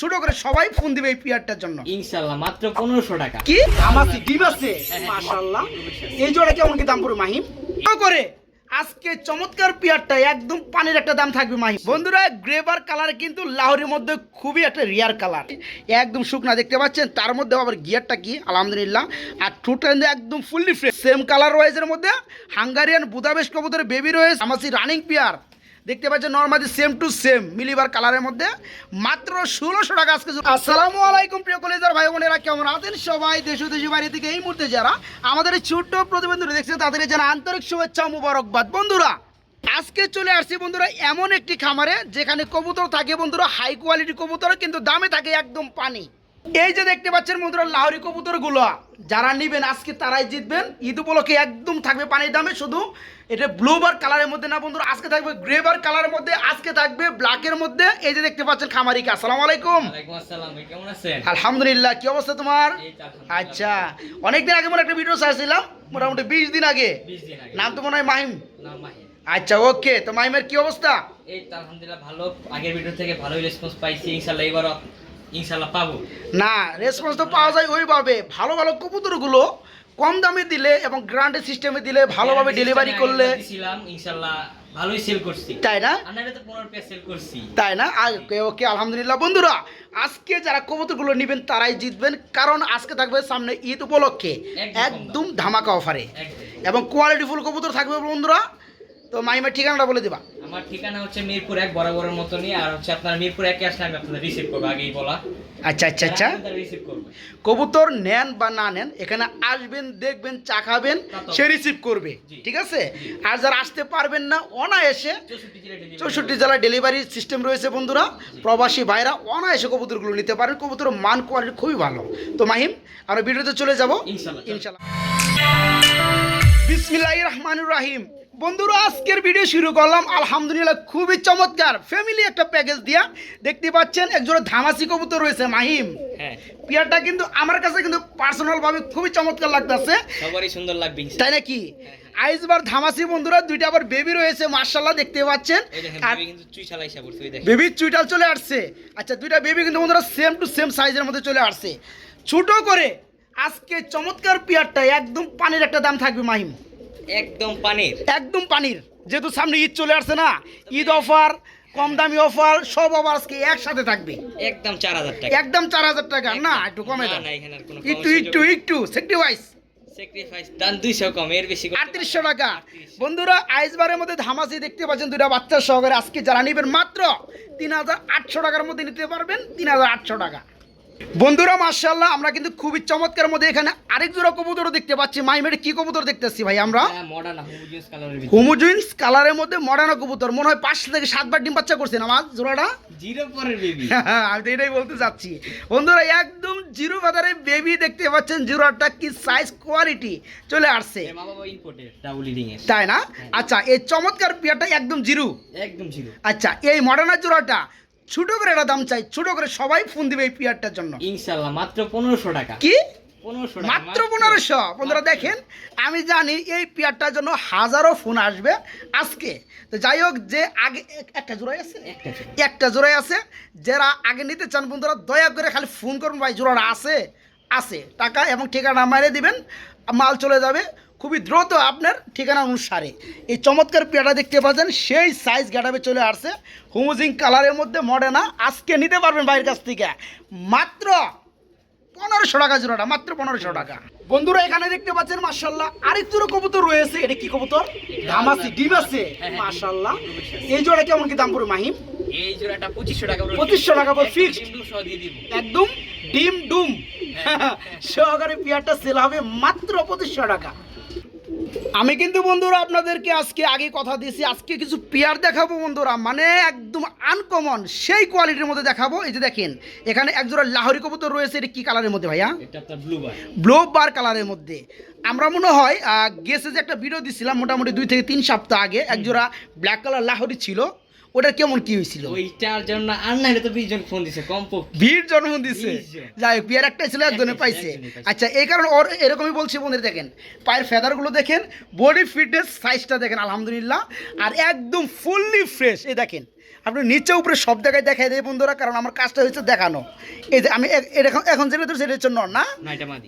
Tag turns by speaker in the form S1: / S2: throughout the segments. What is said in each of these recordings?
S1: ছোট করে সবাই ফোন দিবে এই পিয়ারটার জন্য।
S2: ইনশাল্লাহ মাত্র পনেরোশো টাকা।
S1: কি? আমাসি ডিম আছে। মাশাআল্লাহ। এই জোড়া কেমন কি দাম পড়বে মাহিম? করে আজকে চমৎকার পিয়ারটা একদম পানির একটা দাম থাকবে মাহিম। বন্ধুরা গ্রেভার কালার কিন্তু লাহোরের মধ্যে খুবই একটা রিয়ার কালার একদম শুকনা দেখতে পাচ্ছেন তার মধ্যে আবার গিয়ারটা কি? আলহামদুলিল্লাহ। আর ঠোঁটটা একদম ফুললি ফ্রেশ সেম কালার রয়েছে এর মধ্যে হাঙ্গারিয়ান বুদাবেশ কবুতরের বেবি রয়েছে আমাসি রানিং পিয়ার দেখতে পাচ্ছেন নর্মালি সেম টু সেম মিলিবার কালারের মধ্যে মাত্র ষোলোশো টাকা আজকে আসসালামু আলাইকুম, প্রিয় কলেজার ভাই বোনেরা, কেমন আছেন সবাই? দেশ দেশি বাড়ি থেকে এই মুহূর্তে যারা আমাদের এই ছোট্ট প্রতিবন্ধী দেখছেন, তাদের জানা আন্তরিক শুভেচ্ছা মুবারকবাদ। বন্ধুরা, আজকে চলে আসছি বন্ধুরা এমন একটি খামারে, যেখানে কবুতর থাকে বন্ধুরা হাই কোয়ালিটি কবুতর, কিন্তু দামে থাকে একদম পানি। এই যে দেখতে পাচ্ছেন বন্ধুরা, লাহরি কবুতরগুলো, যারা নেবেন আজকে তারাই জিতবেন। ঈদ উপলক্ষে একদম থাকবে পানির দামে, শুধু এটা ব্লু বার কালারের মধ্যে না বন্ধুরা আজকে থাকবে গ্রে বার কালারের মধ্যে আজকে থাকবে ব্ল্যাকের মধ্যে এই যে দেখতে পাচ্ছেন খামারিকা আসসালামু আলাইকুম।
S2: ওয়ালাইকুম আসসালাম কেমন আছেন?
S1: আলহামদুলিল্লাহ কি অবস্থা তোমার। আচ্ছা অনেকদিন আগে মনে একটা ভিডিও চাইছিলাম মোটামুটি বিশ দিন আগে।
S2: বিশ দিন আগে।
S1: নাম তো মনে হয় মাহিম। আচ্ছা ওকে তো মাহিমের কি অবস্থা?
S2: এই তো আলহামদুলিল্লাহ ভালো। আগের ভিডিও থেকে ভালোই রেসপন্স পাইছি ইনশাল্লাহ এবারও ইনশাল্লাহ পাবো।
S1: না রেসপন্স তো পাওয়া যায় ওইভাবে। ভালো ভালো কবুতরগুলো কম দামে দিলে এবং গ্রান্ডের সিস্টেমে দিলে ভালোভাবে ডেলিভারি করলে
S2: ইনশাল্লাহ ভালোই সেল করছি।
S1: তাই না?
S2: তো পনেরো পেয়ে সেল করছি।
S1: তাই না? ওকে ওকে আলহামদুলিল্লাহ। বন্ধুরা আজকে যারা কবুতরগুলো নেবেন তারাই জিতবেন কারণ আজকে থাকবে সামনে ঈদ উপলক্ষে
S2: একদম
S1: একদম ধামাকা অফারে এবং কোয়ালিটিফুল কবুতর থাকবে বন্ধুরা। তো মাইমের ঠিকানাটা বলে দিবা।
S2: আমার ঠিকানা হচ্ছে মিরপুর এক বরাবরের মতনই আর হচ্ছে আপনার মিরপুর একে আসলে আমি আপনাদের রিসিভ করব আগেই বলা।
S1: আচ্ছা আচ্ছা আচ্ছা।
S2: রিসিভ করব।
S1: কবুতর নেন বা না নেন এখানে আসবেন দেখবেন চা খাবেন সে রিসিভ করবে ঠিক আছে? আর যারা আসতে পারবেন না অনায়াসে
S2: চৌষট্টি জেলা
S1: জেলায় ডেলিভারি সিস্টেম রয়েছে বন্ধুরা। প্রবাসী ভাইরা অনায়াসে কবুতরগুলো নিতে পারেন। কবুতরের মান কোয়ালিটি খুবই ভালো। তো মাহিম আমরা ভিডিওতে চলে যাব।
S2: ইনশাল্লাহ
S1: ইনশাল্লাহ বিসমিল্লাহ রহমানুর রাহিম। বন্ধুরা আজকের ভিডিও শুরু করলাম। আলহামদুলিল্লাহ খুবই চমৎকার। ফ্যামিলি একটা প্যাকেজ দিয়া দেখতে পাচ্ছেন একজোড়া ধামাসি কবুতর রয়েছে মাহিম।
S2: হ্যাঁ।
S1: পিয়ারটা কিন্তু আমার কাছে কিন্তু পার্সোনাল ভাবে খুবই চমৎকার লাগতেছে।
S2: সবারই সুন্দর লাগবে।
S1: তাই নাকি? আইসবার ধামাসি বন্ধুরা দুইটা আবার বেবি রয়েছে মার্শাল্লাহ দেখতে পাচ্ছেন। আর
S2: বেবি কিন্তু চুই চালাই হিসাব দেখেন।
S1: বেবি চুইটাল চলে আসছে। আচ্ছা দুইটা বেবি কিন্তু বন্ধুরা সেম টু সেম সাইজের মধ্যে চলে আসছে। ছোট করে আজকে চমৎকার পিয়ারটা একদম পানির একটা দাম থাকবে মাহিম।
S2: একদম পানির।
S1: একদম পানির। যেহেতু সামনে ঈদ চলে আসছে না ঈদ অফার কম দামি অফার সব অফার আজকে একসাথে থাকবে।
S2: একদম চার হাজার টাকা।
S1: একদম চার হাজার টাকা। না একটু কমে দাও। একটু একটু একটু সেক্রিফাইস আটত্রিশশো টাকা। বন্ধুরা আইসবারের মধ্যে ধামাসি দেখতে পাচ্ছেন বাচ্চা সহকারে। আজকে যারা নেবেন মাত্র তিন হাজার আটশো টাকার মধ্যে নিতে পারবেন তিন হাজার আটশো টাকা। বন্ধুরা মার্শাল্লাহ আমরা কিন্তু খুবই চমৎকার মধ্যে এখানে আরেক জোড়া কবুতরও দেখতে পাচ্ছি। মাই মাইমের কি কবুতর দেখতেছি ভাই আমরা?
S2: কালারের
S1: হোমোজুইন্স কালারের মধ্যে মডার্ন কবুতর। মনে হয় পাঁচ থেকে সাতবার ডিম বাচ্চা করছেন আমার জোড়াটা?
S2: জিরো
S1: আমি তো এটাই বলতে চাচ্ছি। বন্ধুরা একদম জিরো বাজারে বেবি দেখতে পাচ্ছেন। জিরোটা কি সাইজ কোয়ালিটি চলে আসছে। তাই না? আচ্ছা এই চমৎকার পিয়ারটা একদম জিরো
S2: একদম জিরো
S1: আচ্ছা এই মডার্নার জোড়াটা ছোট করে একটা দাম চাই ছোট করে সবাই ফোন দিবে এই পিয়ারটার জন্য।
S2: ইনশাআল্লাহ মাত্র পনেরোশো টাকা।
S1: কি? মাত্র পনেরোশো? বন্ধুরা দেখেন আমি জানি এই পিয়ারটার জন্য হাজারো ফোন আসবে আজকে। তো যাই হোক যে আগে একটা জোড়াই আছে?
S2: একটা
S1: জোড়াই আছে। যারা আগে নিতে চান বন্ধুরা দয়া করে খালি ফোন করুন ভাই জোড়াটা আছে আছে। টাকা এবং ঠিকানা মারিয়ে দিবেন মাল চলে যাবে। খুবই দ্রুত আপনার ঠিকানা অনুসারে। এই চমৎকার পেয়াটা দেখতে পাচ্ছেন সেই সাইজ গ্যাটাবে চলে আসছে। হুমুজিং কালারের মধ্যে মডেনা আজকে নিতে পারবেন বাইরের কাছ থেকে। মাত্র পনেরোশো টাকা জোড়াটা মাত্র পনেরোশো টাকা। বন্ধুরা এখানে দেখতে পাচ্ছেন মার্শাল্লাহ আরেক জোড়া কবুতর রয়েছে। এটা কি কবুতর? ধামাসি ডিম আছে।
S2: হ্যাঁ, হ্যাঁ,
S1: মার্শাল্লাহ এই জোড়া কেমন কি দাম পড়বে মাহিম?
S2: এই জোড়াটা পঁচিশশো টাকা
S1: 2500 টাকা
S2: দিয়ে দিব।
S1: একদম ডিম ডুম। সহকারে পেয়ারটা সেল হবে মাত্র পঁচিশশো টাকা। আমি কিন্তু বন্ধুরা আপনাদেরকে আজকে আগে কথা দিয়েছি আজকে কিছু পেয়ার দেখাবো বন্ধুরা মানে একদম আনকমন সেই কোয়ালিটির মধ্যে দেখাবো। এই যে দেখেন এখানে একজোড়া লাহরি কবুতর রয়েছে এটা কী কালারের মধ্যে ভাইয়া?
S2: ব্লু বার
S1: কালারের মধ্যে। আমরা মনে হয় গেসে যে একটা ভিডিও দিছিলাম মোটামুটি দুই থেকে তিন সপ্তাহ আগে একজোড়া ব্ল্যাক কালার লাহরি ছিল। ওটা কেমন কি হয়েছিল
S2: ওইটার জন্য আর না তো বিশ জন ফোন দিছে কম
S1: ভিড় জন
S2: ফোন দিছে?
S1: যাই হোক বিয়ার একটা ছিল একজনে পাইছে। আচ্ছা এই কারণে ওর এরকমই বলছি বন্ধুরা দেখেন। পায়ের ফেদারগুলো দেখেন বডি ফিটনেস সাইজটা দেখেন আলহামদুলিল্লাহ। আর একদম ফুললি ফ্রেশ এই দেখেন। আপনি নিচে উপরে সব জায়গায় দেখাই দেয় বন্ধুরা কারণ আমার কাজটা হচ্ছে দেখানো। এই যে আমি এখন এখন যেটা ধরছি এটা হচ্ছে নর না?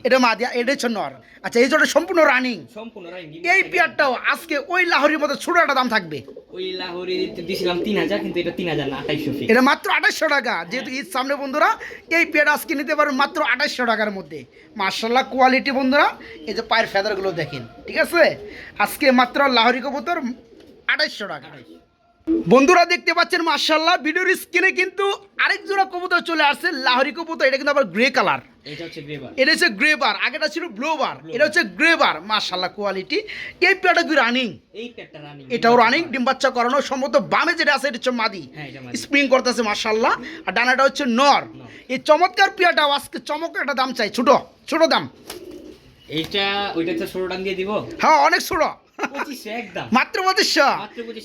S2: এটা
S1: মা দিয়া এটা হচ্ছে নর। আচ্ছা এই জোড়া সম্পূর্ণ রানিং।
S2: সম্পূর্ণ রানিং
S1: এই পেয়ারটাও আজকে ওই লাহরির মতো ছোট একটা দাম থাকবে।
S2: ওই লাহোরি দিছিলাম তিন হাজার কিন্তু এটা তিন হাজার না আঠাইশশো
S1: এটা মাত্র আঠাশশো টাকা যেহেতু ঈদ সামনে বন্ধুরা এই পেয়ার আজকে নিতে পারবেন মাত্র আঠাশশো টাকার মধ্যে। মার্শাল্লাহ কোয়ালিটি বন্ধুরা এই যে পায়ের ফেদারগুলো দেখেন ঠিক আছে? আজকে মাত্র লাহরি কবুতর আঠাশশো টাকা। বন্ধুরা দেখতে পাচ্ছেন মার্শাল্লাহ ভিডিওর স্ক্রিনে কিন্তু আরেক জোড়া কবুতর চলে আসছে লাহরি কবুতর এটা কিন্তু আবার গ্রে কালার
S2: এটা হচ্ছে
S1: গ্রে বার আগেটা ছিল ব্লু বার এটা হচ্ছে গ্রে বার মার্শাল্লাহ কোয়ালিটি এই পেয়ারটা কি রানিং এটাও রানিং ডিম বাচ্চা করানো সম্ভবত বামে যেটা আছে এটা হচ্ছে মাদি।
S2: হ্যাঁ।
S1: স্প্রিং করতেছে মার্শাল্লাহ আর ডানাটা হচ্ছে নর। এই চমৎকার পিয়াটাও আজকে চমৎকার একটা দাম চাই ছোট ছোট দাম।
S2: এইটা ওইটা ষোলো টান দিয়ে দিব?
S1: হ্যাঁ অনেক ছোট। মাত্র পঁচিশশো?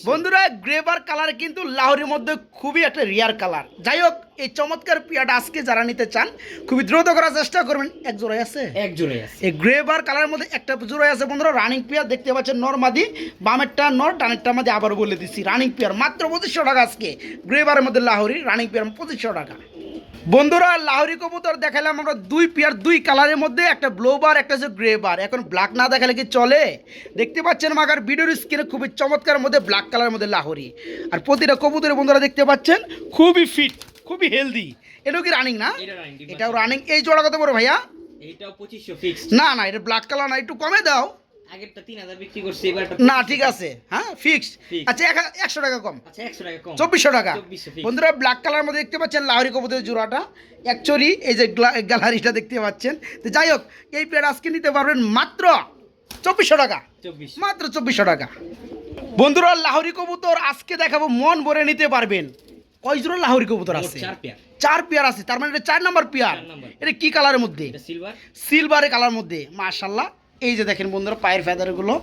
S1: বন্ধুরা গ্রেবার কালার কিন্তু লাহোরের মধ্যে খুবই একটা রিয়ার কালার। যাই হোক এই চমৎকার পিয়াটা আজকে যারা নিতে চান খুবই দ্রুত করার চেষ্টা করবেন। এক জোড়াই আছে?
S2: এক জোড়ে আছে।
S1: এই গ্রেবার কালারের মধ্যে একটা জোড়াই আছে বন্ধুরা রানিং পিয়ার দেখতে পাচ্ছেন নর মাদি বামেরটা নর ডানেরটা মাদি আবার বলে দিচ্ছি রানিং পিয়ার মাত্র পঁচিশশো টাকা আজকে। গ্রেবারের মধ্যে লাহোরি রানিং পিয়ার পঁচিশশো টাকা। বন্ধুরা লাহরি কবুতর দেখালাম আমরা দুই পেয়ার দুই কালারের মধ্যে একটা ব্লো বার একটা হচ্ছে গ্রে বার এখন ব্ল্যাক না দেখালে কি চলে? দেখতে পাচ্ছেন মাগার ভিডিওর স্ক্রিনে খুবই চমৎকার মধ্যে ব্ল্যাক কালারের মধ্যে লাহরি। আর প্রতিটা কবুতরের বন্ধুরা দেখতে পাচ্ছেন খুবই ফিট খুবই হেলদি এটাও কি রানিং না? এটাও রানিং এই জোড়া কত বড় ভাইয়া?
S2: এইটাও পঁচিশশো ফিক্স
S1: না না এটা ব্ল্যাক কালার না একটু কমে দাও।
S2: আগেরটা বিক্রি করছি
S1: না ঠিক আছে। হ্যাঁ ফিক্সড আচ্ছা টাকা কম।
S2: আচ্ছা একশো টাকা কম।
S1: চব্বিশশো টাকা। বন্ধুরা ব্ল্যাক কালার মধ্যে দেখতে পাচ্ছেন লাহরি কবুতরের জোড়াটা। অ্যাকচুয়ালি এই যে গ্যালারিটা দেখতে পাচ্ছেন। তো যাই হোক এই পেয়ার আজকে নিতে পারবেন মাত্র চব্বিশশো টাকা।
S2: চব্বিশ
S1: মাত্র চব্বিশশো টাকা। বন্ধুরা লাহরি কবুতর আজকে দেখাবো মন ভরে নিতে পারবেন। কয় জোড়া লাহরি কবুতর আছে?
S2: চার পেয়ার
S1: চার পেয়ার আছে তার মানে এটা চার নাম্বার পেয়ার এটা কি কালারের মধ্যে?
S2: সিলভার
S1: সিলভারে কালার মধ্যে মাশাল্লাহ এই যে দেখেন বন্ধুরা পায়ের ফেদারগুলো।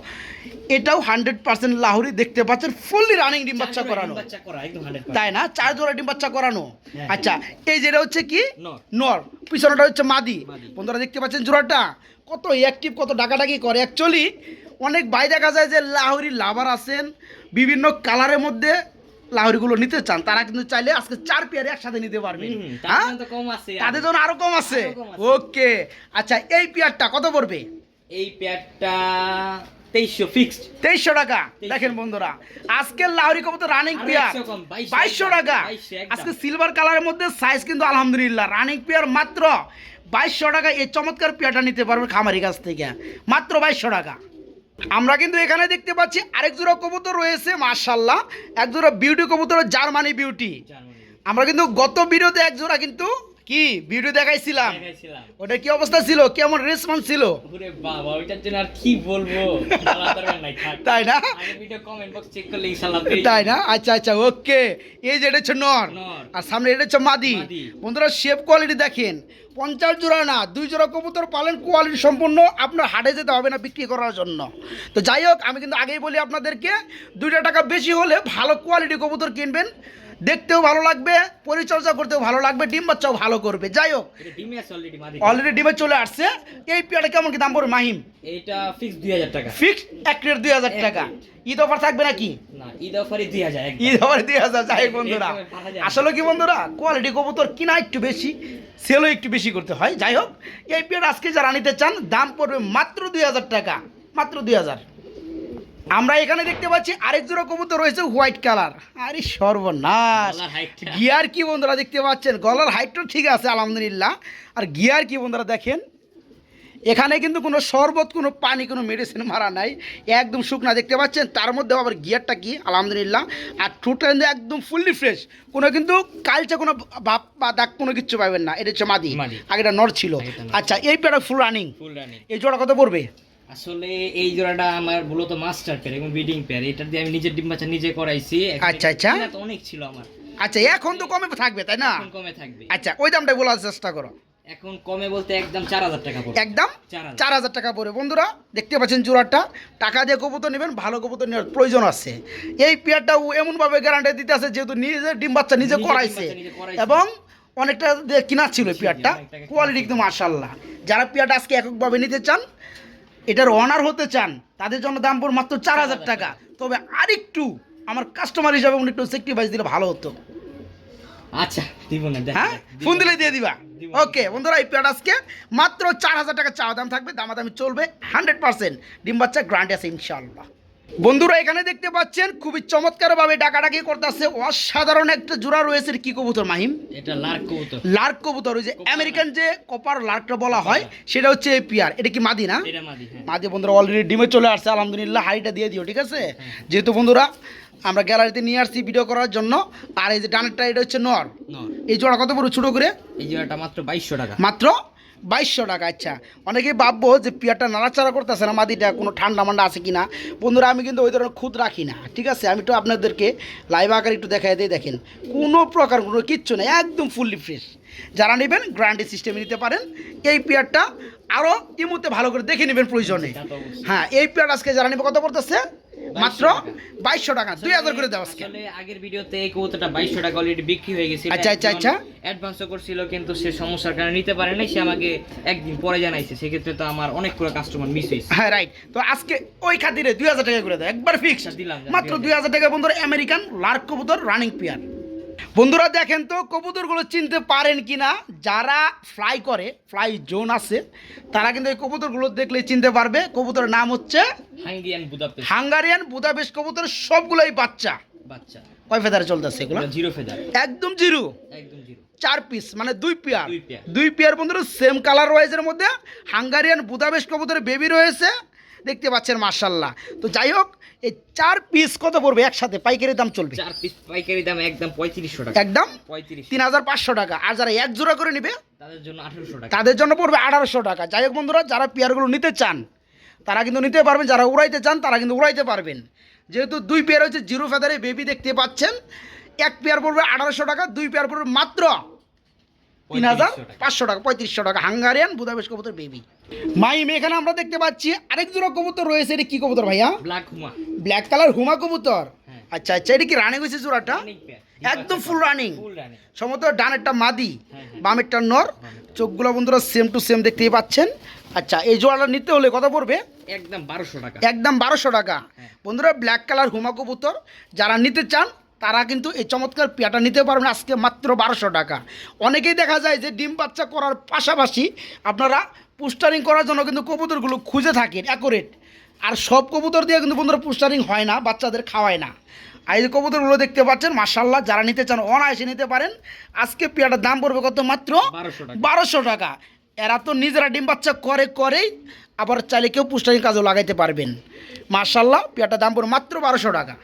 S1: এটাও হান্ড্রেড পার্সেন্ট লাহোরি দেখতে পাচ্ছেন ফুললি রানিং ডিম বাচ্চা করানো। তাই না? চার জোড়া ডিম বাচ্চা করানো। আচ্ছা এই যেটা হচ্ছে কি?
S2: নর।
S1: পিছনটা হচ্ছে মাদি। বন্ধুরা দেখতে পাচ্ছেন জোড়াটা? কত অ্যাক্টিভ কত ডাকাডাকি করে। অ্যাকচুয়ালি অনেক ভাই দেখা যায় যে লাহোরি লাভার আছেন বিভিন্ন কালারের মধ্যে লাহরিগুলো নিতে চান। তারা কিন্তু চাইলে আজকে চার পেয়ারে একসাথে নিতে পারবেন।
S2: হুম, তার
S1: হ্যাঁ?
S2: জন্য
S1: তাদের আরও। কম আছে। ওকে আচ্ছা এই পেয়ারটা কত পড়বে?
S2: এই পেয়ারটা তেইশশো ফিক্সড
S1: তেইশশো টাকা। দেখেন বন্ধুরা আজকের লাহরি কবুতর রানিং পেয়ার
S2: 100 কম, 2200
S1: বাইশশো টাকা। আজকে সিলভার কালারের মধ্যে সাইজ কিন্তু আলহামদুলিল্লাহ। রানিং পেয়ার মাত্র বাইশশো টাকা। এই চমৎকার পেয়ারটা নিতে পারবেন খামারি কাছ থেকে। মাত্র বাইশশো টাকা। আমরা কিন্তু এখানে দেখতে পাচ্ছি আরেক জোড়া কবুতর রয়েছে মার্শাল্লাহ এক জোড়া বিউটি কবুতর জার্মানি বিউটি আমরা কিন্তু গত বিরোধে এক জোড়া কিন্তু কি ভিডিও দেখাইছিলাম? ওটা কি অবস্থা ছিল? কেমন রেসপন্স ছিল?
S2: ওরে বাবা ওইটার জন্য আর কি বলব?
S1: তাই না?
S2: ভিডিও কমেন্ট বক্স চেক করলে ইনশাআল্লাহ
S1: তাই না? আচ্ছা আচ্ছা ওকে এই যে এটা হচ্ছে নর। আর সামনে এটা হচ্ছে মাদি।
S2: মাদি।
S1: বন্ধুরা শেপ কোয়ালিটি দেখেন। পঞ্চাশ জোড়া না দুই জোড়া কবুতর পালেন কোয়ালিটি সম্পূর্ণ আপনার হাটে যেতে হবে না বিক্রি করার জন্য। তো যাই হোক আমি কিন্তু আগেই বলি আপনাদেরকে দুইটা টাকা বেশি হলে ভালো কোয়ালিটি কবুতর কিনবেন। দেখতেও ভালো লাগবে পরিচর্যা করতেও ভালো লাগবে ডিম বাচ্চাও ভালো করবে। যাই হোক
S2: এটা অলরেডি
S1: ডিমে চলে আসছে। এই পেয়ারটা কেমন কি দাম পড়বে মাহিম?
S2: এইটা ফিক্স দুই হাজার টাকা।
S1: ফিক্সড এক প্লেট দুই হাজার টাকা। ঈদ অফার থাকবে নাকি?
S2: না ঈদ অফারই দুই হাজার
S1: ঈদ আবার দুই হাজার যাই বন্ধুরা। আসলে কি বন্ধুরা কোয়ালিটি কবুতর কিনা একটু বেশি সেলও একটু বেশি করতে হয়। যাই হোক এই পেয়ার আজকে যারা নিতে চান দাম পড়বে মাত্র দুই হাজার টাকা। মাত্র দুই হাজার। আমরা এখানে দেখতে পাচ্ছি আরেক জোড়া কবুতর রয়েছে হোয়াইট কালার। আরে সর্বনাশ। গিয়ার কি বন্ধুরা দেখতে পাচ্ছেন? গলার হাইটটা ঠিক আছে আলহামদুলিল্লাহ। আর গিয়ার কি বন্ধুরা দেখেন? এখানে কিন্তু কোনো শরবত কোনো পানি কোনো মেডিসিন মারা নাই। একদম শুকনা দেখতে পাচ্ছেন? তার মধ্যে আবার গিয়ারটা কি? আলহামদুলিল্লাহ। আর ঠোঁটটা কিন্তু একদম ফুললি ফ্রেশ কোনো কিন্তু কালচে কোনো ভাব বা দাগ কোনো কিচ্ছু পাবেন না। এটা হচ্ছে মাদি। আগেটা নর ছিল। আচ্ছা এই রানিং
S2: ফুল রানিং
S1: এই জোড়া কত পড়বে?
S2: আসলে এই জোড়াটা আমার মূলত মাস্টার পেয়ার এবং ব্রিডিং পেয়ার এটা দিয়ে আমি নিজের ডিম বাচ্চা নিজে করাইছি।
S1: আচ্ছা, আচ্ছা।
S2: অনেক ছিল আমার।
S1: আচ্ছা এখন তো কমে থাকবে তাই না?
S2: এখন কমে থাকবে।
S1: আচ্ছা ওই দামটা বলার চেষ্টা করো।
S2: এখন কমে বলতে একদম চার হাজার টাকা পড়বে।
S1: একদম?
S2: চার হাজার।
S1: টাকা পড়ে বন্ধুরা দেখতে পাচ্ছেন জোড়াটা। টাকা দিয়ে কবুতর নেবেন ভালো কবুতর নেওয়ার প্রয়োজন আছে। এই পেয়ারটা ও এমনভাবে গ্যারান্টি দিতে আছে যেহেতু নিজে ডিম বাচ্চা নিজে করাইছে। এবং অনেকটা দিয়ে কিনা ছিল পেয়ারটা কোয়ালিটি একদম মার্শাল্লাহ যারা পেয়ারটা আজকে এককভাবে নিতে চান এটার অনার হতে চান তাদের জন্য দাম পড় মাত্র চার হাজার টাকা। তবে আরেকটু আমার কাস্টমার হিসাবে উনি একটু সেক্রিফাইস দিলে ভালো হতো।
S2: আচ্ছা দিব না
S1: হ্যাঁ? ফোন দিলে দিয়ে দিবা। ওকে বন্ধুরা এই প্যাড আজকে মাত্র চার হাজার টাকা চাওয়া দাম থাকবে দামাদামি চলবে হান্ড্রেড পার্সেন্ট ডিম বাচ্চা গ্রান্ট আছে ইনশাল্লাহ বন্ধুরা এখানে দেখতে পাচ্ছেন খুবই চমৎকারভাবে ডাকাডাকি করতেছে। অসাধারণ একটা জোড়া রয়েছে কি কবুতর মাহিম?
S2: এটা লার্ক কবুতর।
S1: লার্ক কবুতর ওই যে আমেরিকান যে কপার লার্কটা বলা হয় সেটা হচ্ছে পিয়ার। এটা কি মাদি না?
S2: এটা মাদি হ্যাঁ।
S1: বন্ধুরা অলরেডি ডিমে চলে আসছে। আলহামদুলিল্লাহ হাড়িটা দিয়ে দিও ঠিক আছে? যেহেতু বন্ধুরা আমরা গ্যালারিতে নিয়ে আসছি ভিডিও করার জন্য আর এই যে ডানেরটা এটা হচ্ছে নর।
S2: নর।
S1: এই জোড়া কত বড় ছোটো করে?
S2: এই জোড়াটা মাত্র বাইশশো টাকা।
S1: মাত্র বাইশশো টাকা আচ্ছা। অনেকেই ভাববো যে পিয়ারটা নাড়াচাড়া করতেছে না মাদিটা কোনো ঠান্ডা মান্ডা আছে কি না বন্ধুরা, আমি কিন্তু ওই ধরনের খুদ রাখি না, ঠিক আছে? আমি একটু আপনাদেরকে লাইভ আকার একটু দেখাই দিয়ে দেখেন। কোনো প্রকার কোনো কিচ্ছু নেই, একদম ফুললি ফ্রেশ যারা নেবেন গ্রান্ডি সিস্টেমে নিতে পারেন। এই পেয়ারটা আরও ইমুতে ভালো করে দেখে নেবেন প্রয়োজনে। হ্যাঁ এই পেয়ার আজকে যারা নেবে কত পড়তেছে? মাত্র বাইশশো টাকা দুই হাজার করে দেওয়া আজকে।
S2: আগের ভিডিওতে এই কবুতরটা বাইশশো টাকা অলরেডি বিক্রি হয়ে গেছে
S1: আচ্ছা, আচ্ছা, আচ্ছা।
S2: অ্যাডভান্সও করছিল কিন্তু সে সমস্যার কারণে নিতে পারে নাই। সে আমাকে একদিন পরে জানাইছে। সেক্ষেত্রে তো আমার অনেক অনেকগুলো কাস্টমার মিস হয়েছে।
S1: হ্যাঁ রাইট তো আজকে ওই খাতিরে দুই হাজার টাকা করে দেয়। একবার ফিক্স
S2: আচ্ছা, দিলাম,
S1: মাত্র দুই হাজার টাকা বন্ধুরা আমেরিকান লার্ক কবুতর রানিং পেয়ার বন্ধুরা দেখেন তো কবুতরগুলো চিনতে পারেন কিনা? যারা ফ্লাই করে ফ্লাই জোন আছে তারা কিন্তু এই কবুতরগুলো দেখলে চিনতে পারবে। কবুতরের নাম হচ্ছে হাঙ্গারিয়ান বুদাবেশ কবুতর সবগুলোই বাচ্চা।
S2: বাচ্চা।
S1: কয় ফেদারে চলতেছে এগুলো?
S2: জিরো ফেদার
S1: একদম জিরো।
S2: একদম জিরো।
S1: চার পিস মানে দুই পেয়ার
S2: দুই পেয়ার।
S1: বন্ধুরা সেম কালার ওয়াইজের মধ্যে হাঙ্গারিয়ান বুদাবেশ কবুতরের বেবি রয়েছে। দেখতে পাচ্ছেন মার্শাল্লাহ তো যাই হোক এই চার পিস কত পড়বে একসাথে? পাইকারি দাম চলবে।
S2: চার পিস পাইকারি দাম একদম পঁয়ত্রিশশো টাকা।
S1: একদম?
S2: পঁয়ত্রিশ।
S1: তিন হাজার পাঁচশো টাকা। আর যারা এক জোড়া করে নিবে
S2: তাদের জন্য আঠারোশো টাকা।
S1: তাদের জন্য পড়বে আঠারোশো টাকা। যাই হোক বন্ধুরা যারা পেয়ারগুলো নিতে চান তারা কিন্তু নিতে পারবেন। যারা উড়াইতে চান তারা কিন্তু উড়াইতে পারবেন। যেহেতু দুই পেয়ার হচ্ছে জিরো ফেদারে বেবি দেখতে পাচ্ছেন। এক পেয়ার পড়বে আঠারোশো টাকা দুই পেয়ার পড়বে মাত্র তিন হাজার
S2: 3500 টাকা।
S1: পাঁচশো টাকা পঁয়ত্রিশশো টাকা। হাঙ্গারিয়ান বুদাবেশ কবুতর বেবি মাইম এখানে আমরা দেখতে পাচ্ছি আরেক জোড়া কবুতর রয়েছে। এটা কি কবুতর ভাইয়া?
S2: Black homer
S1: black colour homer কবুতর?
S2: হ্যাঁ।
S1: আচ্ছা আচ্ছা এটা কি রানিং হয়েছে জোড়াটা? একদম ফুল রানিং সমত ডানেরটা মাদি
S2: হ্যাঁ, হ্যাঁ।
S1: বামেরটা নর। চোখগুলো বন্ধুরা সেম টু সেম দেখতেই পাচ্ছেন। আচ্ছা এই জোড়াটা নিতে হলে কত পড়বে?
S2: একদম বারোশো টাকা।
S1: একদম বারোশো টাকা। বন্ধুরা ব্ল্যাক কালার হুমা কবুতর। যারা নিতে চান তারা কিন্তু এই চমৎকার পেয়াটা নিতে পারবেন আজকে মাত্র বারোশো টাকা। অনেকেই দেখা যায় যে ডিম বাচ্চা করার পাশাপাশি আপনারা পুস্টারিং করার জন্য কিন্তু কবুতরগুলো খুঁজে থাকেন অ্যাকোরেট আর সব কবুতর দিয়ে কিন্তু বন্ধুরা পুস্টারিং হয় না বাচ্চাদের খাওয়ায় না। আর এই কবুতরগুলো দেখতে পাচ্ছেন মার্শাল্লাহ যারা নিতে চান অনায়াসে নিতে পারেন। আজকে পেয়াটার দাম পড়বে কত মাত্র?
S2: বারোশো টাকা।
S1: এরা তো নিজেরা ডিম বাচ্চা করে করেই আবার চাইলে কেউ পুষ্টারিং কাজও লাগাইতে পারবেন। মার্শাল্লাহ পেয়ারটার দাম পড়ে মাত্র বারোশো টাকা।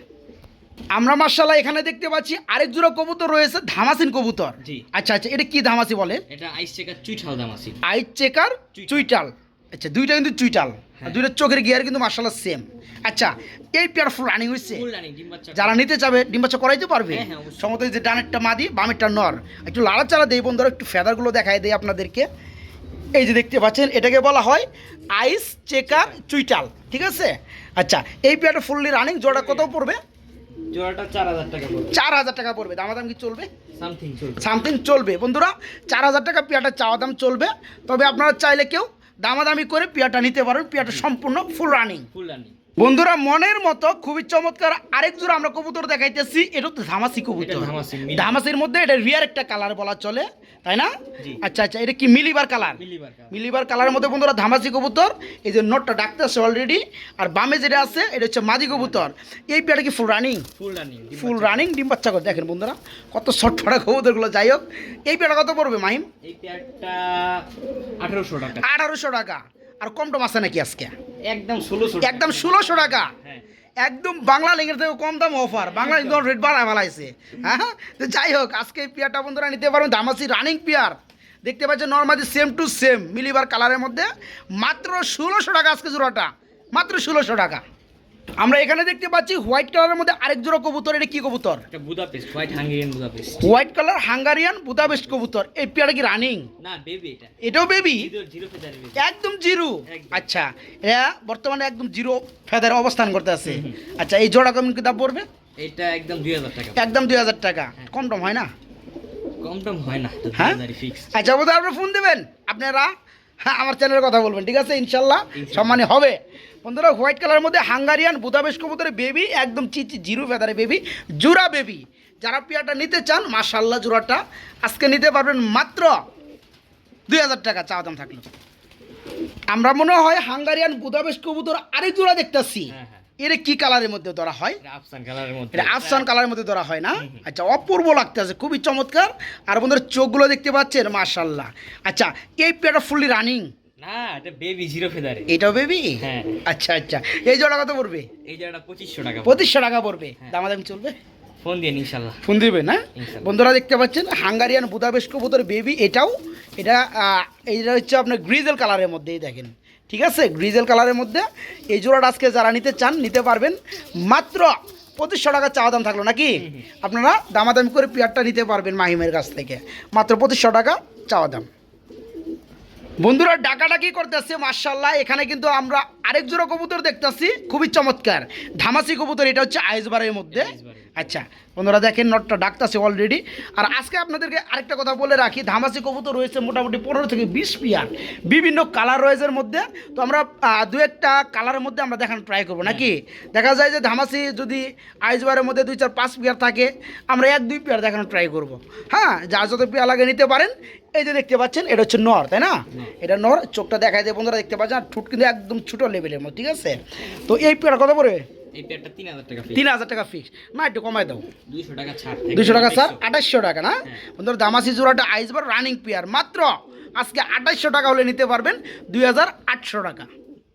S1: আমরা মার্শাল্লাহ এখানে দেখতে পাচ্ছি আরেক জোড়া কবুতর রয়েছে ধামাসিন কবুতর।
S2: জি।
S1: আচ্ছা আচ্ছা এটা কি ধামাসি বলে?
S2: এটা আইস চেকার চুইঠাল দাম আছে
S1: আইট চেকার চুইটাল আচ্ছা দুইটা কিন্তু চুইটাল
S2: হ্যাঁ।
S1: দুইটা চোখের গিয়ার কিন্তু মার্শাল্লাহ সেম আচ্ছা এই পেয়ার ফুল রানিং হয়েছে যারা নিতে চাবে ডিম বাচ্চা করাইতে পারবে।
S2: হ্যাঁ, হ্যাঁ।
S1: সমত যে ডানেরটা মাদি বামেরটা নর। একটু লাড়াচাড়া দেই বন্ধুরা একটু ফেদারগুলো দেখাই দেই আপনাদেরকে। এই যে দেখতে পাচ্ছেন এটাকে বলা হয় আইস চেকার চুইটাল ঠিক আছে? আচ্ছা এই পেয়ারটা ফুললি রানিং জোড়া কত পড়বে?
S2: জোড়াটা চার হাজার টাকা পড়বে।
S1: চার হাজার টাকা পড়বে। দামাদাম কি চলবে?
S2: সামথিং চলবে।
S1: সামথিং চলবে। বন্ধুরা চার হাজার টাকা চাওয়া দাম চলবে। তবে আপনারা চাইলে কেউ দামাদামি করে পেয়াটা নিতে পারেন। পেয়াটা সম্পূর্ণ ফুল রানিং
S2: ফুল রানিং
S1: বন্ধুরা মনের মতো খুবই চমৎকার আরেক জোড়া আমরা কবুতর দেখাইতেছি। এটা তো ধামাসি কবুতর। ধামাসির মধ্যে এটা রিয়ার একটা কালার বলা চলে তাই না? আচ্ছা আচ্ছা এটা কি মিলিবার কালার
S2: মিলিবার
S1: কালারের মধ্যে বন্ধুরা ধামাসি কবুতর। এই যে নোটটা ডাকতে আছে অলরেডি আর বামে যেটা আছে এটা হচ্ছে মাদি কবুতর। এই পেয়ারটা কি ফুল রানিং
S2: ফুল রানিং ডিম
S1: ফুল। রানিং ডিম বাচ্চা করে। দেখেন বন্ধুরা কত শর্ট ফাটা কবুতরগুলো যাই হোক। এই পেয়ারটা কত পড়বে মাহিম?
S2: এই পেয়ারটা আঠারোশো টাকা।
S1: আঠারোশো টাকা। আর কম টম আছে নাকি আজকে?
S2: একদম ষোলোশো
S1: একদম ষোলোশো টাকা?
S2: হ্যাঁ।
S1: একদম বাংলা লিঙ্গের থেকে কম দাম অফার বাংলা লিঙ্গ রেট বাড়ায় ফেলাইছে হ্যাঁ তো যাই হোক আজকে এই পেয়ারটা বন্ধুরা নিতে পারবেন দামাসি রানিং পিয়ার দেখতে পাচ্ছেন নর্মালি সেম টু সেম মিলিবার কালারের মধ্যে। মাত্র ষোলোশো টাকা আজকে জোড়াটা। মাত্র ষোলোশো টাকা। আমরা এখানে দেখতে পাচ্ছি হোয়াইট কালারের মধ্যে আরেক জোড়া কবুতর এটা কি কবুতর?
S2: এটা Budapest white Hungarian Budapest.
S1: White colour Hungarian Budapest কবুতর। এই পেয়ারটা কি রানিং?
S2: না বেবি এটা।
S1: এটাও বেবি
S2: জিরো ফেদার
S1: একদম জিরো? আচ্ছা এরা বর্তমানে একদম জিরো ফেদারে অবস্থান করতে আছে। আচ্ছা এই জোড়া কেমন কি দাম পড়বে?
S2: এটা একদম দুই হাজার টাকা
S1: একদম দুই হাজার টাকা। কম টম হয় না?
S2: কম টম হয় না
S1: হ্যাঁ?
S2: ফিক্স
S1: আচ্ছা বোধহয় আপনি ফোন দেবেন। আপনারা হ্যাঁ আমার চ্যানেলের কথা বলবেন ঠিক আছে? ইনশাল্লাহ। সম্মানে হবে। বন্ধুরা হোয়াইট কালারের মধ্যে হাঙ্গারিয়ান বুদাবেশ কবুতরের বেবি একদম চিচি জিরো ফেদারে বেবি জুরা বেবি যারা পেয়ারটা নিতে চান মাশাল্লাহ জোড়াটা আজকে নিতে পারবেন মাত্র দুই হাজার টাকা চাওয়া দাম থাকল। আমরা মনে হয় হাঙ্গারিয়ান বুদাবেশ কবুতর আরেক জোড়া দেখতেছি।
S2: হ্যাঁ, হ্যাঁ।
S1: এর কি কালারের মধ্যে ধরা হয়?
S2: এটা আফসান কালারের মধ্যে।
S1: এটা আফসান কালারের মধ্যে ধরা হয় না? আচ্ছা অপূর্ব লাগতেছে খুবই চমৎকার। আর বন্ধুরা চোখগুলো দেখতে পাচ্ছেন মাশাল্লাহ আচ্ছা এই পেয়ারটা ফুললি রানিং
S2: না এটা বেবি জিরো ফেদারে
S1: এটাও বেবি
S2: হ্যাঁ।
S1: আচ্ছা আচ্ছা। এই জোড়া কত পড়বে?
S2: এই জায়গাটা পঁচিশশো টাকা
S1: পঁচিশশো টাকা পড়বে।
S2: হ্যাঁ।
S1: দামাদামি চলবে?
S2: ফোন দিয়ে ইনশাল্লাহ।
S1: ফোন দিবে না? বন্ধুরা দেখতে পাচ্ছেন হাঙ্গারিয়ান বুদাবেশ কবুতর বেবি এটাও এটা এইটা হচ্ছে আপনার গ্রিজেল কালারের মধ্যেই দেখেন। ঠিক আছে? গ্রিজেল কালারের মধ্যে। এই জোড়াটা আজকে যারা নিতে চান নিতে পারবেন। মাত্র পঁচিশশো টাকা চাওয়া দাম থাকল নাকি? আপনারা দামাদামি করে পেয়ারটা নিতে পারবেন মাহিমের কাছ থেকে। মাত্র পঁচিশশো টাকা চাওয়া দাম। বন্ধুরা ডাকাডাকি করতেছে মার্শাল্লাহ এখানে কিন্তু আমরা আরেক জোড়া কবুতর দেখতেছি খুবই চমৎকার। ধামাসি কবুতর এটা হচ্ছে আইসবারের মধ্যে। আচ্ছা বন্ধুরা দেখেন নটটা ডাকতেছে অলরেডি আর আজকে আপনাদেরকে আরেকটা কথা বলে রাখি ধামাসি কবুতর রয়েছে মোটামুটি পনেরো থেকে বিশ পিয়ার। বিভিন্ন কালার রয়েছে এর মধ্যে। তো আমরা দু একটা কালারের মধ্যে আমরা দেখানো ট্রাই করব নাকি? দেখা যায় যে ধামাসি যদি আইজবারের মধ্যে দুই চার পাঁচ পিয়ার থাকে আমরা এক দুই পিয়ার দেখানো ট্রাই করব। হ্যাঁ যার যত পিয়ার লাগে নিতে পারেন। এই যে দেখতে পাচ্ছেন এটা হচ্ছে নর তাই না? এটা নর চোখটা দেখায় যায় বন্ধুরা দেখতে পাচ্ছেন আর ঠুট কিন্তু একদম ছোটো লেভেলের মধ্যে ঠিক আছে? তো এই পেয়ার কত পড়বে
S2: এই হাজার টাকা
S1: ফিক্স না একটু কমাই দাও।
S2: টাকা ছাড়
S1: টাকা স্যার টাকা না? বন্ধুরা দামাসি জোড়াটা আইসবার রানিং পেয়ার মাত্র আজকে আঠাশশো টাকা হলে নিতে পারবেন দুই হাজার আটশো টাকা।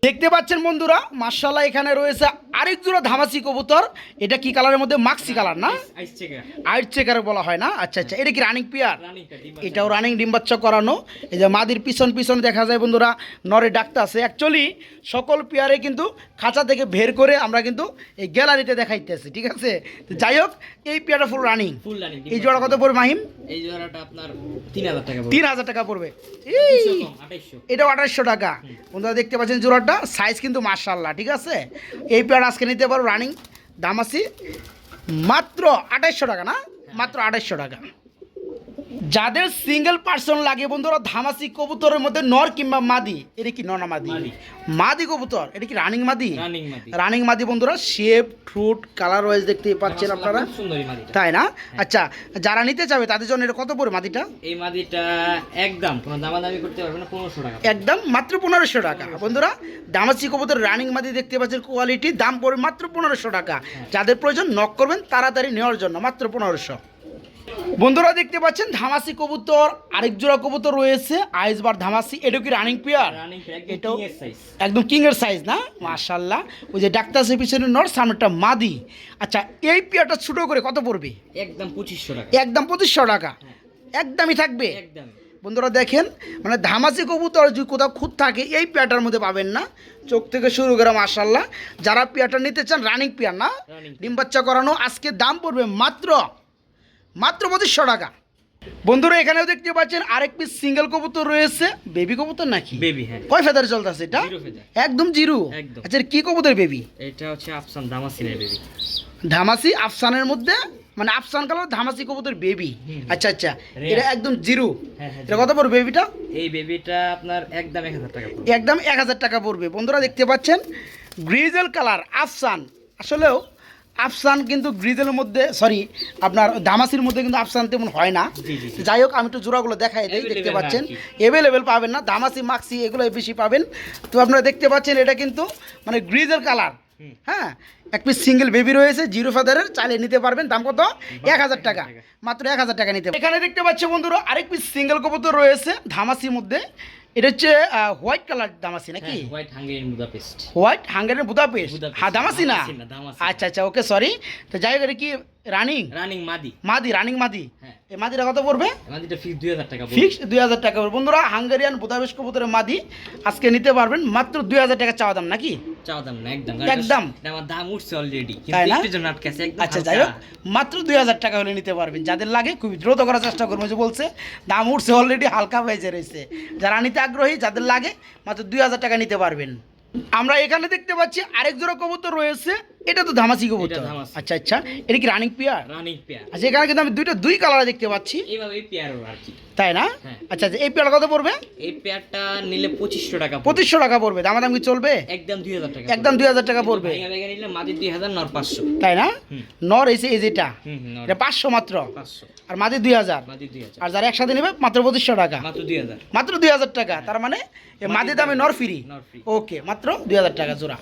S1: দেখতে পাচ্ছেন বন্ধুরা মার্শাল্লাহ এখানে রয়েছে আরেক জোড়া ধামাসি কবুতর। এটা কি কালারের মধ্যে? মাক্সি কালার না? আইট চেকার বলা হয় না? আচ্ছা আচ্ছা এটা কি রানিং পেয়ার এটাও রানিং ডিম বাচ্চা করানো। এই যে মাদির পিছন পিছন দেখা যায় বন্ধুরা নরে ডাকতে আছে অ্যাকচুয়ালি সকল পেয়ারে কিন্তু খাঁচা থেকে বের করে আমরা কিন্তু এই গ্যালারিতে দেখাইতে দেখাইতেছি ঠিক আছে? যাই হোক এই পেয়ারটা ফুল রানিং এই জোড়া কত পড়বে মাহিম?
S2: এই জোড়াটা আপনার তিন হাজার টাকা পড়বে।
S1: তিন হাজার টাকা পড়বে। এটাও আঠাশশো টাকা। বন্ধুরা দেখতে পাচ্ছেন জোড়াটা? সাইজ কিন্তু মাশাআল্লাহ ঠিক আছে? এই পেয়ার আজকে নিতে পারো রানিং দাম আছে মাত্র আঠাইশশো টাকা না? মাত্র 2800 টাকা। যাদের সিঙ্গেল পার্সন লাগে বন্ধুরা ধামাসি কবুতরের মধ্যে নর কিংবা মাদি এটা কি নর মাদি?
S2: মাদি।
S1: কবুতর এটা কি রানিং মাদি?
S2: রানিং মাদি।
S1: বন্ধুরা শেপ ফ্রুট কালার ওয়াইজ দেখতে পাচ্ছেন আপনারা। তাই না? আচ্ছা যারা নিতে চাবে তাদের জন্য এটা কত পড়ে মাদিটা?
S2: এই মাদিটা একদম কোনো দামাদামি করতে পারবে না পনেরোশো টাকা
S1: একদম মাত্র পনেরোশো টাকা। বন্ধুরা দামাসি কবুতর রানিং মাদি দেখতে পাচ্ছেন কোয়ালিটি দাম পড়বে মাত্র পনেরোশো টাকা। যাদের প্রয়োজন নক করবেন তাড়াতাড়ি নেওয়ার জন্য মাত্র পনেরোশো। বন্ধুরা দেখতে পাচ্ছেন ধামাসি কবুতর আরেক জোড়া কবুতর রয়েছে আইসবার ধামাসি। এটা কি রানিং পেয়ার এটাও-
S2: একদম
S1: কিংয়ের সাইজ না? মাশাল্লাহ ওই যে ডাক্তার সে পিছনে নর সামনেটা মাদি। আচ্ছা এই পেয়ারটা ছোটো করে কত পড়বে?
S2: একদম পঁচিশশো টাকা।
S1: একদম পঁচিশশো টাকা। একদমই থাকবে?
S2: একদম।
S1: বন্ধুরা দেখেন মানে ধামাসি কবুতর যদি কোথাও খুঁত থাকে এই পেয়ারটার মধ্যে পাবেন না। চোখ থেকে শুরু করে মাশাল্লাহ যারা পেয়ারটা নিতে চান রানিং পেয়ার না? ডিম বাচ্চা করানো আজকে দাম পড়বে মাত্র মাত্র পঁচিশশো টাকা। বন্ধুরা এখানেও দেখতে পাচ্ছেন আরেক পিস সিঙ্গেল কবুতর রয়েছে। বেবি কবুতর নাকি?
S2: বেবি হ্যাঁ।
S1: কয় ফেদার চলতেছে এটা? একদম জিরো? আচ্ছা কি কবুতর বেবি
S2: এটা হচ্ছে আফসান দামাসিনের বেবি
S1: ধামাসি আফসানের মধ্যে? মানে আফসান কালার ধামাসি কবুতর বেবি আচ্ছা আচ্ছা। এটা একদম জিরো?
S2: হ্যাঁ হ্যাঁ
S1: এটা কত পড়বে বেবিটা
S2: এই বেবিটা আপনার একদম এক হাজার টাকা পড়বে।
S1: একদম এক হাজার টাকা পড়বে। বন্ধুরা দেখতে পাচ্ছেন? গ্রিজেল কালার আফসান। আসলেও আফসান কিন্তু গ্রিজেলের মধ্যে সরি আপনার দামাসির মধ্যে কিন্তু আফসান তেমন হয় না। যাই হোক আমি একটু জোড়াগুলো দেখাই দিই দেখতে পাচ্ছেন।
S2: আর
S1: অ্যাভেলেবেল পাবেন না দামাসি মাক্সি এগুলো বেশি পাবেন। তো আপনারা দেখতে পাচ্ছেন এটা কিন্তু মানে গ্রিজের কালার। হ্যাঁ এক পিস সিঙ্গেল বেবি রয়েছে জিরো ফাদারের চালে নিতে পারবেন দাম কত? এক হাজার টাকা।
S2: টাকা।
S1: মাত্র এক হাজার টাকা নিতে এখানে দেখতে পাচ্ছ বন্ধুরা আরেক পিস সিঙ্গেল কবুতর রয়েছে ধামাসির মধ্যে। এটা হচ্ছে হোয়াইট কালার দামাসি নাকি?
S2: White Hungarian Budapest
S1: white Hungarian Budapest. হ্যাঁ দামাসি না। আচ্ছা আচ্ছা ওকে সরি তো যাই হোক এটা কি রানিং
S2: রানিং মাদি।
S1: মাদি রানিং মাদি?
S2: হ্যাঁ।
S1: এই মাদিটা কত পড়বে?
S2: মাদিটা ফিক্স দুই হাজার টাকা।
S1: ফিক্স দুই হাজার টাকা পড়বে। বন্ধুরা হাঙ্গারিয়ান বুদাপেস্ট কবুতরের মাদি আজকে নিতে পারবেন মাত্র দুই হাজার টাকা চাওয়া দাম নাকি?
S2: দাম না একদম।
S1: একদম।
S2: আমার দাম উঠছে অলরেডি
S1: আচ্ছা যাই হোক মাত্র দুই হাজার টাকা হলে নিতে পারবেন। যাদের লাগে খুবই দ্রুত করার চেষ্টা করব যে বলছে দাম উঠছে অলরেডি হালকা হয়েছে রয়েছে। যারা নিতে আগ্রহী যাদের লাগে মাত্র দুই হাজার টাকা নিতে পারবেন। আমরা এখানে দেখতে পাচ্ছি আরেক জোড়া কবুতর রয়েছে। এটা তো ধামাসি কবুতর। আচ্ছা আচ্ছা। এটা কি রানিং পিয়ার?
S2: Running pair.
S1: আচ্ছা এখানে কিন্তু আমি দুইটা দুই কালার দেখতে পাচ্ছি।
S2: এইভাবে পেয়ার আর কি।
S1: তাই না?
S2: হ্যাঁ।
S1: আচ্ছা আচ্ছা এই পেয়ার কত পড়বে?
S2: এই পেয়ারটা নিলে পঁচিশশো টাকা পড়বে।
S1: পঁচিশশো টাকা পড়বে। দাম দাম কি চলবে?
S2: একদম দুই হাজার টাকা
S1: একদম দুই হাজার টাকা পড়বে।
S2: নিলে মাঝে দুই হাজার নর পাঁচশো।
S1: তাই না? নর এসে এই যেটা এটা পাঁচশো মাত্র।
S2: পাঁচশো।
S1: আর মাঝে দুই হাজার। আর যারা একসাথে নেবে মাত্র পঁচিশশো টাকা।
S2: মাত্র দুই হাজার।
S1: মাত্র দুই হাজার টাকা। তার মানে মাঝে দামে নর ফ্রি।
S2: নর ফ্রি।
S1: ওকে মাত্র দুই হাজার টাকা জোড়া।